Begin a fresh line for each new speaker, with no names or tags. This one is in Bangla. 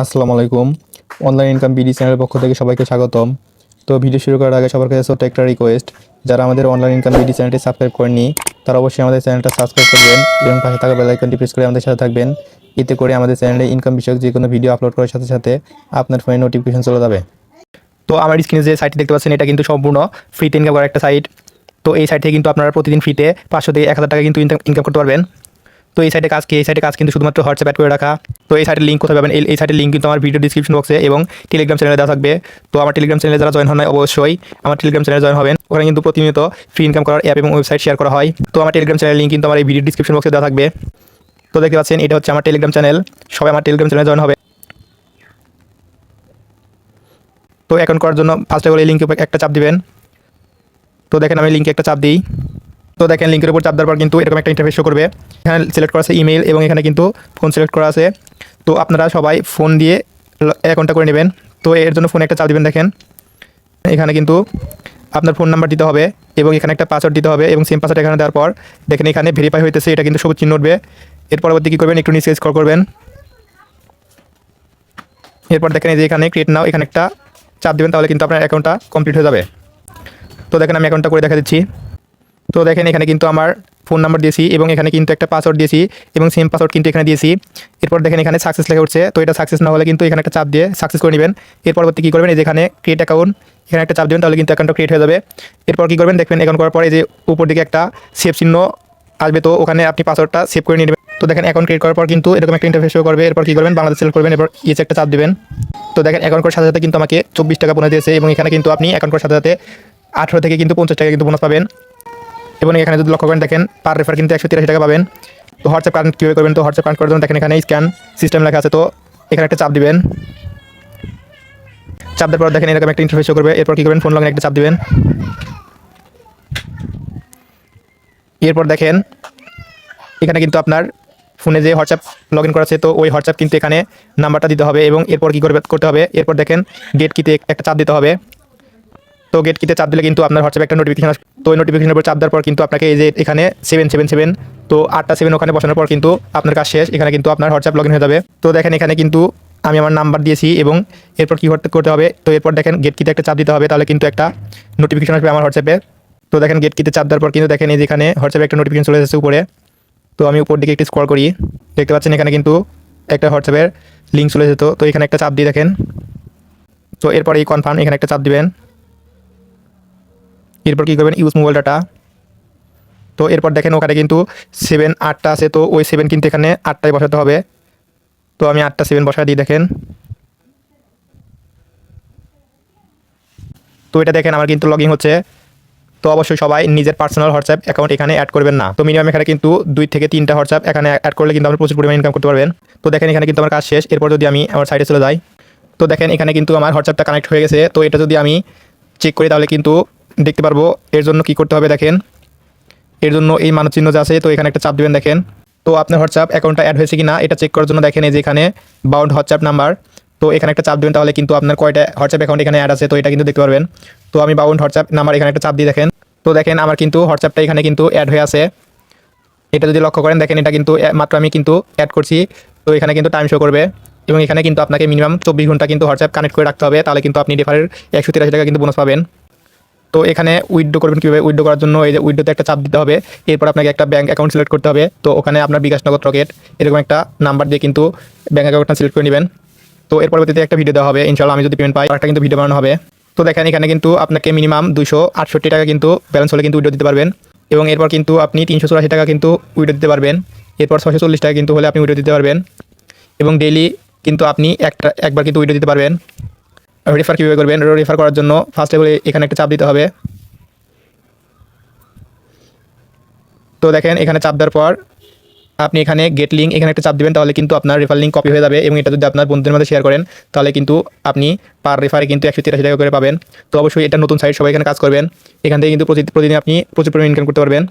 আসসালামু আলাইকুম। অনলাইন ইনকাম বিডি চ্যানেলের পক্ষ থেকে সবাইকে স্বাগতম। তো ভিডিও শুরু করার আগে সবার কাছে ছোট্ট একটা রিকোয়েস্ট যারা আমাদের অনলাইন ইনকাম বিডি চ্যানেলটি সাবস্ক্রাইব করেননি, তারা অবশ্যই আমাদের চ্যানেলটা সাবস্ক্রাইব করবেন এবং পাশে থাকা বেল আইকনটি প্রেস করে আমাদের সাথে থাকবেন। এতে করে আমাদের চ্যানেলে ইনকাম বিষয়ক যে কোনো ভিডিও আপলোড করার সাথে সাথে আপনার ফোনে নোটিফিকেশন চলে যাবে। তো আমার স্ক্রিনে যে সাইটটি দেখতে পাচ্ছেন, এটা কিন্তু সম্পূর্ণ ফ্রিতে ইনকাম করার একটা সাইট তো এই সাইট থেকে কিন্তু আপনারা প্রতিদিন ফ্রিতে পাঁচশো থেকে এক হাজার টাকা কিন্তু ইনকাম করতে পারবেন। তো এই সাইটে কাজ কি? এই সাইটে কাজ কিন্তু শুধুমাত্র হোয়াটসঅ্যাপ অ্যাড করে রাখা। তো এই সাইটের লিঙ্ক কোথায় পাবেন? এই- সাইটের লিঙ্ক কিন্তু আমার ভিডিও ডিসক্রিপশন বক্সে এবং টেলিগ্রাম চ্যানেলে দেওয়া থাকবে। তো আমার টেলিগ্রাম চ্যানেলে যারা জয়েন হন অবশ্যই আমার টেলিগ্রাম চ্যানেলে জয়েন হবেন। ওখানে কিন্তু প্রতিনিয়ত ফ্রি ইনকাম করার অ্যাপ এবং ওয়েবসাইট শেয়ার করা হয়। তো আমার টেলিগ্রাম চ্যানেলের লিঙ্ক কিন্তু আমার এই ভিডিও ডিসক্রিপশন বক্সে দেওয়া থাকবে। তো দেখতে পাচ্ছেন, এটা হচ্ছে আমার টেলিগ্রাম চ্যানেল সবাই আমার টেলিগ্রাম চ্যানেলে জয়েন হবে। তো অ্যাকাউন্ট করার জন্য ফার্স্ট অফ অল এই লিঙ্কে একটা চাপ দিবেন। তো দেখেন আমি লিঙ্কে একটা চাপ দিই। তো দেখেন লিঙ্কের উপর চাপ দেওয়ার পর কিন্তু এরকম একটা ইন্টারফেস করবে। এখানে সিলেক্ট করা আছে ইমেল এবং এখানে কিন্তু ফোন সিলেক্ট করা আছে। তো আপনারা সবাই ফোন দিয়ে অ্যাকাউন্টটা করে নেবেন। তো এর জন্য ফোনে একটা চাপ দেবেন, দেখেন। এখানে কিন্তু আপনার ফোন নাম্বার দিতে হবে এবং এখানে একটা পাসওয়ার্ড দিতে হবে এবং সেম পাসওয়ার্ড এখানে দেওয়ার পর দেখেন, এখানে ভেরিফাই হইতেছে, এটা কিন্তু সবুজ চিহ্ন উঠবে। এর পরবর্তী কী করবেন? একটু নিচে স্ক্রল করবেন। এরপর দেখেন, এই যে এখানে ক্রিয়েট নাও এখানে একটা চাপ দেবেন, তাহলে কিন্তু আপনার অ্যাকাউন্টটা কমপ্লিট হয়ে যাবে। তো দেখেন, আমি অ্যাকাউন্টটা করে দেখা দিচ্ছি। তো দেখেন এখানে কিন্তু আমার ফোন নাম্বার দিয়েছি এবং এখানে কিন্তু একটা পাসওয়ার্ড দিয়েছি এবং সেম পাসওয়ার্ড কিন্তু এখানে দিয়েছি। এরপর দেখেন এখানে সাকসেস লেখা উঠছে। তো এটা সাকসেস না হলে কিন্তু এখানে একটা চাপ দিয়ে সাকসেস করে নেবেন। এর পরবর্তী কী করবেন? এই যে এখানে ক্রিয়েট অ্যাকাউন্ট এখানে একটা চাপ দেবেন, তাহলে কিন্তু অ্যাকাউন্টটা ক্রিয়েট হয়ে যাবে। এরপর কী করবেন? দেখবেন অ্যাকাউন্ট করার পরে যে উপর দিকে একটা সেভ চিহ্ন আসবে। তো ওখানে আপনি পাসওয়ার্ডটা সেভ করে নেবেন। তো দেখেন অ্যাকাউন্ট ক্রিয়েট করার পর কিন্তু এরকম একটা ইন্টারফেস শো করবে। এরপর কী করবেন? বাংলাদেশ সিলেক্ট করবেন। এরপর ইয়েছে একটা চাপ দেবেন। তো দেখেন অ্যাকাউন্ট করার সাথে সাথে কিন্তু আমাকে চব্বিশ টাকা বোনাস দিয়েছে এবং এখানে কিন্তু আপনি অ্যাকাউন্ট করার সাথে সাথে আঠেরো থেকে কিন্তু পঞ্চাশ টাকা কিন্তু বোনাস পাবেন। এবং এখানে যদি লক্ষ্য করেন, দেখেন পার রেফার কিন্তু একশো তিরাশি টাকা পাবেন। তো হোয়াটসঅ্যাপ কানেক্ট কীভাবে করবেন? তো হোয়াটসঅ্যাপ কানেক্ট করার জন্য দেখেন এখানে স্ক্যান সিস্টেম লেখা আছে। তো এখানে একটা চাপ দিবেন। চাপ দেওয়ার পর দেখেন এরকম একটা ইন্টারফেস করবে। এরপর কী করবেন? ফোন লগিন একটা চাপ দিবেন। এরপর দেখেন, এখানে কিন্তু আপনার ফোনে যে হোয়াটসঅ্যাপ লগ ইন করা আছে, তো ওই হোয়াটসঅ্যাপ কিন্তু এখানে নাম্বারটা দিতে হবে এবং এরপর কী করবে করতে হবে? এরপর দেখেন গেট কিতে একটা চাপ দিতে হবে। তো গেট কিতে চাপ দিলে কিন্তু আপনার হোয়াটসঅ্যাপে একটা নোটিফিকেশন আসবে। তো ওই নোটিফিকেশনের উপর চাপ দেওয়ার পর কিন্তু আপনাকে এই যে এখানে সেভেন সেভেন সেভেন তো আটটা সেভেন ওখানে বসানোর পর কিন্তু আপনার কাজ শেষ। এখানে কিন্তু আপনার হোয়াটসঅ্যাপ লগ হয়ে যাবে। তো দেখেন এখানে কিন্তু আমি আমার নাম্বার দিয়েছি এবং এরপর কী করতে হবে? তো এরপর দেখেন গেট কিতে একটা চাপ দিতে হবে, তাহলে কিন্তু একটা নোটিফিকেশন আসবে আমার হোয়াটসঅ্যাপে তো দেখেন গেট কিতে চাপ দেওয়ার পর কিন্তু দেখেন এই যে এখানে হোয়াটসঅ্যাপে একটা নোটিফিকেশন চলে এসেছে উপরে। তো আমি উপর দিকে একটু স্ক্রল করি। দেখতে পাচ্ছেন এখানে কিন্তু একটা হোয়াটসঅ্যাপের লিঙ্ক চলে যেত তো এখানে একটা চাপ দিয়ে দেখেন। তো এরপর এই কনফার্ম এখানে একটা চাপ দিবেন। এরপর কী করবেন? ইউজ মোবাইল ডাটা তো এরপর দেখেন ওখানে কিন্তু সেভেন আটটা আছে, তো ওই সেভেন কিন্তু এখানে আটটায় বসাতে হবে। তো আমি আটটা সেভেন বসা দিয়ে দেখেন। তো এটা দেখেন, আমার কিন্তু লগইন হচ্ছে। তো অবশ্যই সবাই নিজের পার্সোনাল হোয়াটসঅ্যাপ অ্যাকাউন্ট এখানে অ্যাড করবেন না। তো মিনিমাম এখানে কিন্তু দুই থেকে তিনটা হোয়াটসঅ্যাপ এখানে অ্যাড করলে কিন্তু আপনি প্রচুর পরিমাণে ইনকাম করতে পারবেন। তো দেখেন, এখানে কিন্তু আমার কাজ শেষ। এরপর যদি আমি আমার সাইডে চলে যাই, তো দেখেন, এখানে কিন্তু আমার হোয়াটসঅ্যাপটা কানেক্ট হয়ে গেছে। তো এটা যদি আমি চেক করি, তাহলে কিন্তু দেখতে পারব, এর জন্য কি করতে হবে দেখেন। এর জন্য এই মানচিহ্ন যে আছে, তো এখানে একটা চাপ দিবেন দেখেন। তো আপনার হোয়াটসঅ্যাপ অ্যাকাউন্টটা অ্যাড হয়েছে কি না এটা চেক করার জন্য দেখেন এই যে এখানে বাউন্ড হোয়াটসঅ্যাপ নাম্বার তো এখানে একটা চাপ দেবেন, তাহলে কিন্তু আপনার কয়টা হোয়াটসঅ্যাপ অ্যাকাউন্ট এখানে অ্যাড আছে, তো এটা কিন্তু দেখতে পারবেন। তো আমি বাউন্ড হোয়াটসঅ্যাপ নাম্বার এখানে একটা চাপ দিয়ে দেখেন। তো দেখেন, আমার কিন্তু হোয়াটসঅ্যাপটা এখানে কিন্তু অ্যাড হয়ে আছে। এটা যদি লক্ষ্য করেন, দেখেন এটা কিন্তু মাত্র আমি কিন্তু অ্যাড করছি। তো এখানে কিন্তু টাইম শো করবে। এবং এখানে কিন্তু আপনাকে মিনিমাম চব্বিশ ঘণ্টা কিন্তু হোয়াটসঅ্যাপ কানেক্ট করে রাখতে হবে। তাহলে কিন্তু আপনি রেফারের একশো তিরাশি টাকা কিন্তু বোনাস পাবেন। তো এখানে উইড্রো করবেন কীভাবে? উইড্রো করার জন্য এই যে উইড্রোতে একটা চাপ দিতে হবে। এরপর আপনাকে একটা ব্যাঙ্ক অ্যাকাউন্ট সিলেক্ট করতে হবে। তো ওখানে আপনার বিকাশ নগদ রকেট, এরকম একটা নাম্বার দিয়ে কিন্তু ব্যাঙ্ক অ্যাকাউন্টটা সিলেক্ট করে নেবেন। তো এর পরবর্তীতে একটা ভিডিও দেওয়া হবে। ইনশাল্লাহ আমি যদি পেমেন্ট পাই একটা কিন্তু ভিডিও বানানো হবে। তো দেখেন, এখানে কিন্তু আপনাকে মিনিমাম দুশো আটষট্টি টাকা কিন্তু ব্যালেন্স হলে কিন্তু উইড্রো দিতে পারবেন। এবং এরপর কিন্তু আপনি তিনশো চুরাশি টাকা কিন্তু উইড্রো দিতে পারবেন। এরপর ছশো চল্লিশ টাকা কিন্তু হলে আপনি উইড্রো দিতে পারবেন। এবং ডেইলি কিন্তু আপনি একটা, একবার কিন্তু উইড্রো দিতে পারবেন। রেফার কীভাবে করবেন রেফার করার জন্য ফার্স্ট লেভেলে এখানে একটা চাপ দিতে হবে। তো দেখেন, এখানে চাপ দেওয়ার পর আপনি এখানে গেট লিঙ্ক এখানে একটা চাপ দেবেন, তাহলে কিন্তু আপনার রেফার লিঙ্ক কপি হয়ে যাবে এবং এটা যদি আপনার বন্ধুদের মধ্যে শেয়ার করেন, তাহলে কিন্তু আপনি পার রেফারে কিন্তু একশো তিরাশি টাকা করে পাবেন। তো অবশ্যই এটা নতুন সাইট সবাই এখানে কাজ করবেন। এখান থেকে কিন্তু প্রতি- প্রতিদিন আপনি প্রচুর পরিমাণে ইনকাম করতে পারবেন।